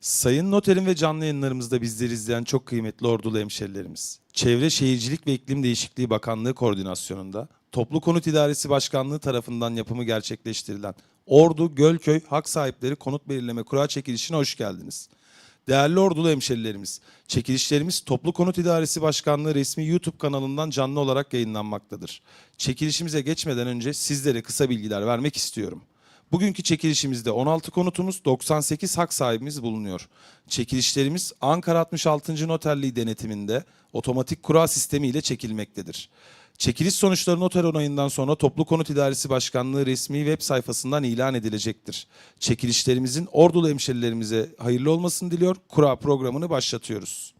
Sayın Noter'in ve canlı yayınlarımızda bizleri izleyen çok kıymetli ordulu hemşerilerimiz, Çevre Şehircilik ve İklim Değişikliği Bakanlığı koordinasyonunda Toplu Konut İdaresi Başkanlığı tarafından yapımı gerçekleştirilen Ordu Gölköy Hak Sahipleri Konut Belirleme Kura Çekilişi'ne hoş geldiniz. Değerli ordulu hemşerilerimiz, çekilişlerimiz Toplu Konut İdaresi Başkanlığı resmi YouTube kanalından canlı olarak yayınlanmaktadır. Çekilişimize geçmeden önce sizlere kısa bilgiler vermek istiyorum. Bugünkü çekilişimizde 16 konutumuz, 98 hak sahibimiz bulunuyor. Çekilişlerimiz Ankara 66. Noterliği denetiminde otomatik kura sistemi ile çekilmektedir. Çekiliş sonuçları noter onayından sonra Toplu Konut İdaresi Başkanlığı resmi web sayfasından ilan edilecektir. Çekilişlerimizin ordulu hemşerilerimize hayırlı olmasını diliyor. Kura programını başlatıyoruz.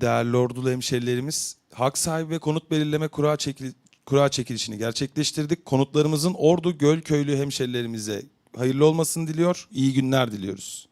Değerli ordulu hemşerilerimiz, hak sahibi ve konut belirleme kura, çekil kura çekilişini gerçekleştirdik. Konutlarımızın Ordu Gölköylü hemşerilerimize hayırlı olmasını diliyor, iyi günler diliyoruz.